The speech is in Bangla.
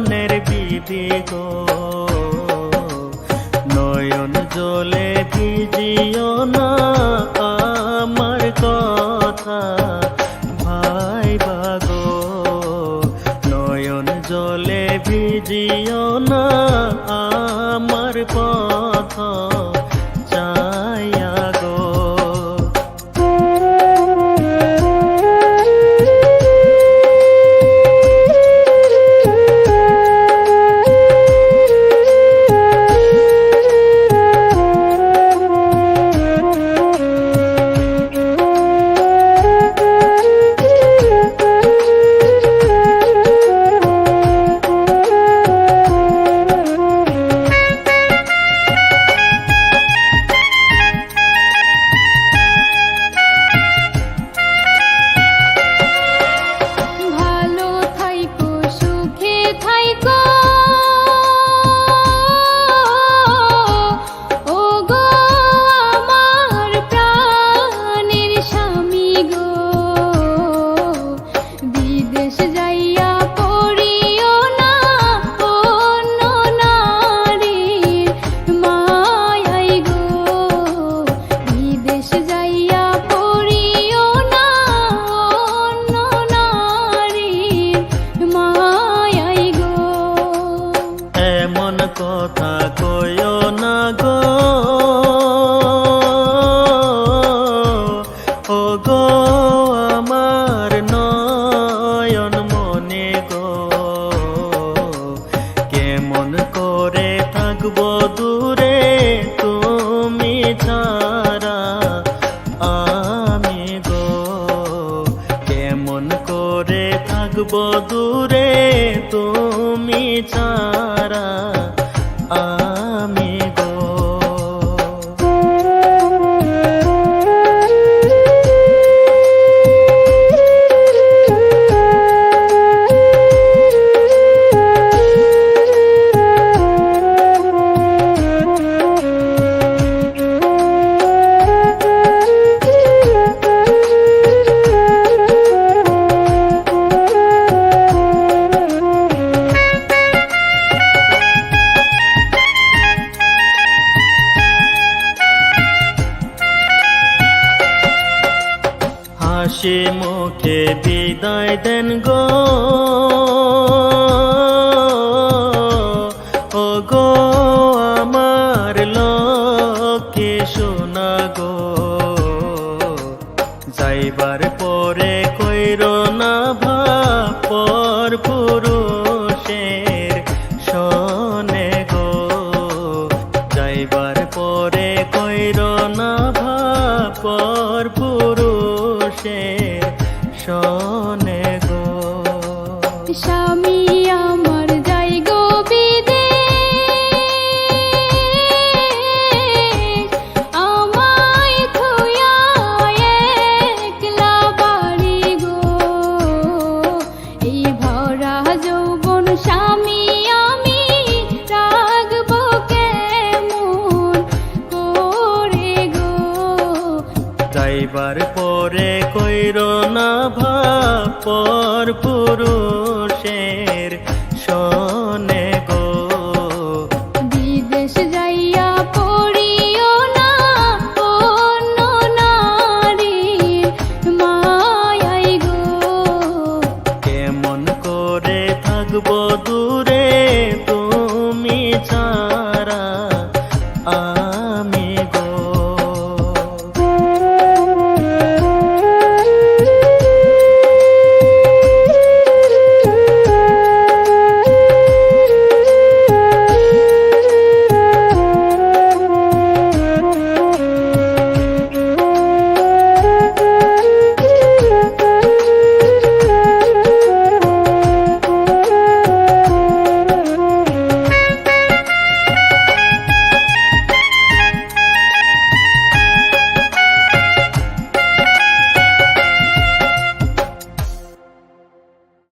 জীবনের বিধি গো। নয়ন জলে ভিজিও না আমার কথা? ভাই বাগো নয়ন জলে ভিজিও না আমার পথ? todo সে মুখে বিদায় দেন গো। ও গো আমার লোকে শোনা গো। যাইবার পরে কইর না ভাপর পুরুষের শোনে গো। যাইবার পরে কইর ভরপুরু